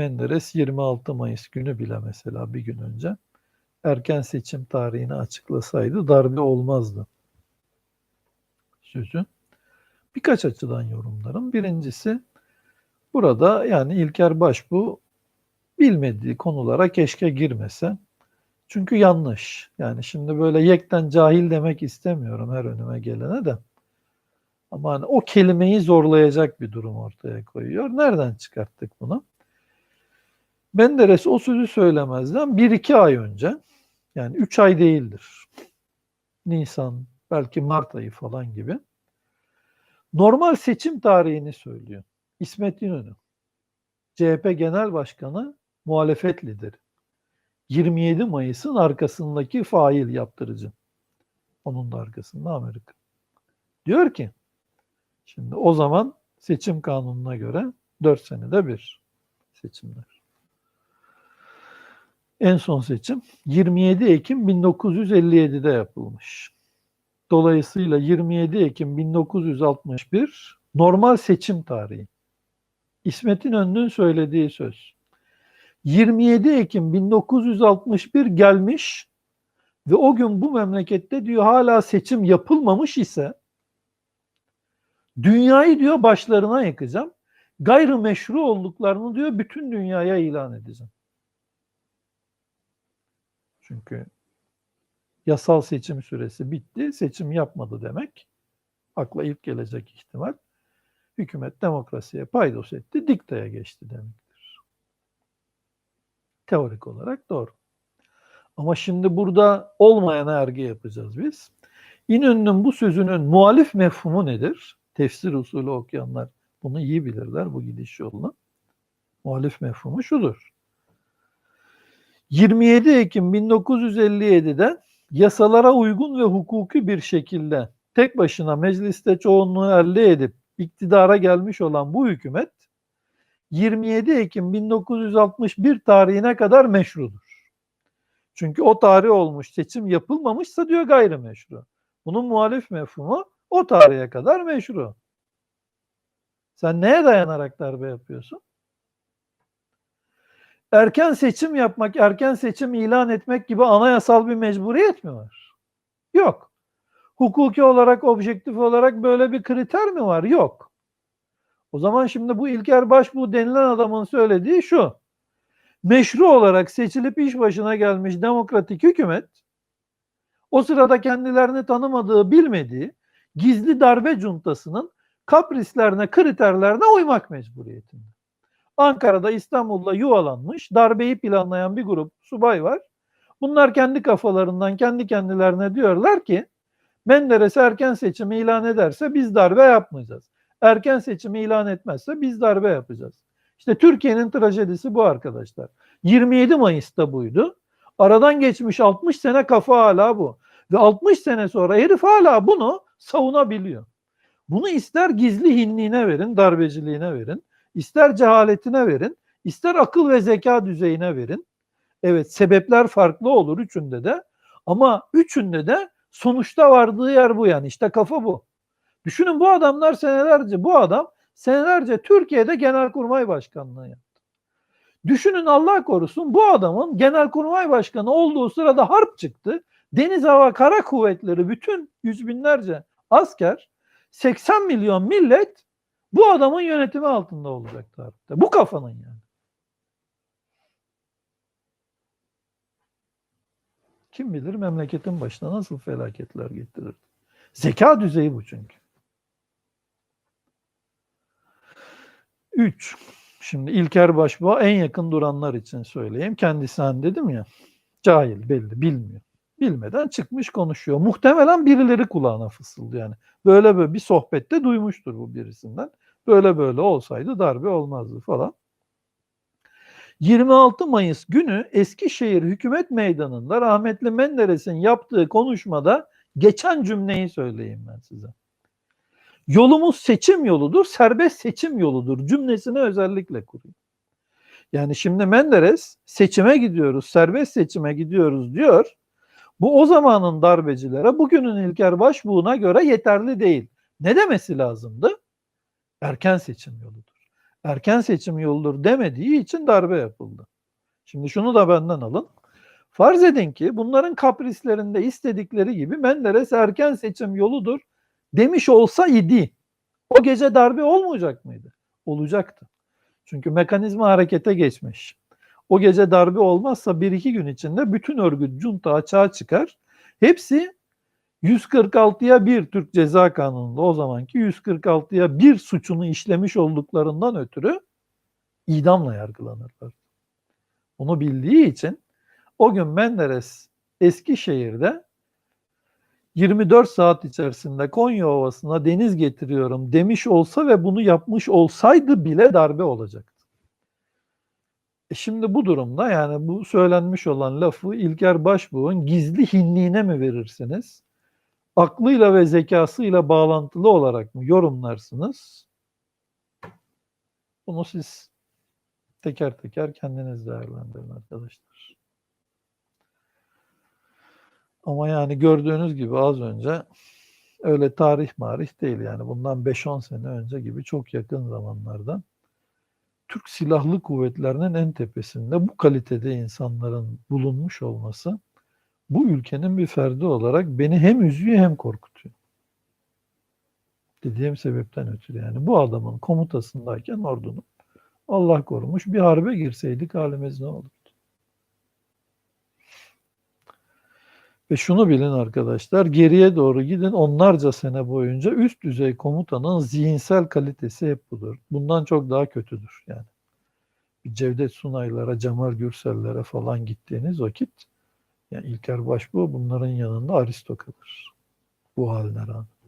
Menderes 26 Mayıs günü bile mesela bir gün önce erken seçim tarihini açıklasaydı darbe olmazdı sözü. Birkaç açıdan yorumlarım. Birincisi burada yani İlker Başbuğ bilmediği konulara keşke girmese. Çünkü yanlış. Yani şimdi böyle yekten cahil demek istemiyorum her önüme gelene de. Ama hani o kelimeyi zorlayacak bir durum ortaya koyuyor. Nereden çıkarttık bunu? Menderes o sözü söylemezden bir iki ay önce, yani üç ay değildir. Nisan, belki Mart ayı falan gibi. Normal seçim tarihini söylüyor. İsmet İnönü. CHP Genel Başkanı, muhalefet lideri. 27 Mayıs'ın arkasındaki fail yaptırıcı. Onun da arkasında Amerika. Diyor ki, şimdi o zaman seçim kanununa göre 4 senede bir seçimler. En son seçim 27 Ekim 1957'de yapılmış. Dolayısıyla 27 Ekim 1961 normal seçim tarihi. İsmet İnönü'nün söylediği söz. 27 Ekim 1961 gelmiş ve o gün bu memlekette diyor hala seçim yapılmamış ise dünyayı diyor başlarına yıkacağım. Gayrimeşru olduklarını diyor bütün dünyaya ilan edeceğim. Çünkü yasal seçim süresi bitti, seçim yapmadı demek. Akla ilk gelecek ihtimal. Hükümet demokrasiye paydos etti, diktaya geçti demektir. Teorik olarak doğru. Ama şimdi burada olmayan ergi yapacağız biz. İnönü'nün bu sözünün muhalif mefhumu nedir? Tefsir usulü okuyanlar bunu iyi bilirler bu gidiş yolunu. Muhalif mefhumu şudur. 27 Ekim 1957'de yasalara uygun ve hukuki bir şekilde tek başına mecliste çoğunluğu elde edip iktidara gelmiş olan bu hükümet 27 Ekim 1961 tarihine kadar meşrudur. Çünkü o tarih olmuş, seçim yapılmamışsa diyor gayrimeşru. Bunun muhalif mefhumu o tarihe kadar meşru. Sen neye dayanarak darbe yapıyorsun? Erken seçim yapmak, erken seçim ilan etmek gibi anayasal bir mecburiyet mi var? Yok. Hukuki olarak, objektif olarak böyle bir kriter mi var? Yok. O zaman şimdi bu İlker Başbuğ denilen adamın söylediği şu. Meşru olarak seçilip iş başına gelmiş demokratik hükümet o sırada kendilerini tanımadığı, bilmediği gizli darbe cuntasının kaprislerine, kriterlerine uymak mecburiyetinde. Ankara'da İstanbul'da yuvalanmış darbeyi planlayan bir grup subay var. Bunlar kendi kafalarından kendi kendilerine diyorlar ki Menderes erken seçimi ilan ederse biz darbe yapmayacağız. Erken seçimi ilan etmezse biz darbe yapacağız. İşte Türkiye'nin trajedisi bu arkadaşlar. 27 Mayıs'ta buydu. Aradan geçmiş 60 sene kafa hala bu. Ve 60 sene sonra herif hala bunu savunabiliyor. Bunu ister gizli hinliğine verin, darbeciliğine verin. İster cehaletine verin, ister akıl ve zeka düzeyine verin. Evet sebepler farklı olur üçünde de ama üçünde de sonuçta vardığı yer bu yani işte kafa bu. Düşünün bu adamlar senelerce bu adam senelerce Türkiye'de genelkurmay başkanlığı yaptı. Düşünün Allah korusun bu adamın genelkurmay başkanı olduğu sırada harp çıktı. Deniz Hava Kara Kuvvetleri bütün yüz binlerce asker 80 milyon millet bu adamın yönetimi altında olacak tarihte. Bu kafanın yani. Kim bilir memleketin başına nasıl felaketler getirir. Zeka düzeyi bu çünkü. Üç. Şimdi İlker Başbuğ'a en yakın duranlar için söyleyeyim. Kendisi hani dedim ya cahil belli bilmiyor. Bilmeden çıkmış konuşuyor. Muhtemelen birileri kulağına fısıldı yani. Böyle böyle bir sohbette duymuştur bu birisinden. Böyle böyle olsaydı darbe olmazdı falan. 26 Mayıs günü Eskişehir Hükümet Meydanı'nda rahmetli Menderes'in yaptığı konuşmada geçen cümleyi söyleyeyim ben size. Yolumuz seçim yoludur, serbest seçim yoludur cümlesini özellikle kurayım. Yani şimdi Menderes seçime gidiyoruz, serbest seçime gidiyoruz diyor. Bu o zamanın darbecilere bugünün İlker Başbuğ'una göre yeterli değil. Ne demesi lazımdı? Erken seçim yoludur. erken seçim yoludur demediği için darbe yapıldı. Şimdi şunu da benden alın. Farz edin ki bunların kaprislerinde istedikleri gibi Menderes erken seçim yoludur demiş olsa idi. O gece darbe olmayacak mıydı? Olacaktı. Çünkü mekanizma harekete geçmiş. O gece darbe olmazsa bir iki gün içinde bütün örgüt junta açığa çıkar. Hepsi 146'ya 1 Türk Ceza Kanunu'nda o zamanki 146'ya 1 suçunu işlemiş olduklarından ötürü idamla yargılanırlar. Bunu bildiği için o gün Menderes Eskişehir'de 24 saat içerisinde Konya Ovası'na deniz getiriyorum demiş olsa ve bunu yapmış olsaydı bile darbe olacaktı. E şimdi bu durumda yani bu söylenmiş olan lafı İlker Başbuğ'un gizli hinliğine mi verirsiniz? Aklıyla ve zekasıyla bağlantılı olarak mı yorumlarsınız? Bunu siz teker teker kendiniz değerlendirin arkadaşlar. Ama yani gördüğünüz gibi az önce öyle tarih marih değil yani bundan 5-10 sene önce gibi çok yakın zamanlardan Türk Silahlı Kuvvetleri'nin en tepesinde bu kalitede insanların bulunmuş olması bu ülkenin bir ferdi olarak beni hem üzüyor hem korkutuyor. Dediğim sebepten ötürü yani bu adamın komutasındayken ordunun Allah korumuş bir harbe girseydik halimiz ne olurdu? Ve şunu bilin arkadaşlar, geriye doğru gidin onlarca sene boyunca üst düzey komutanın zihinsel kalitesi hep budur. Bundan çok daha kötüdür yani. Cevdet Sunaylara, Cemal Gürsellere falan gittiğiniz vakit yani İlker Başbuğ bunların yanında aristo kalır. Bu haline rağmen.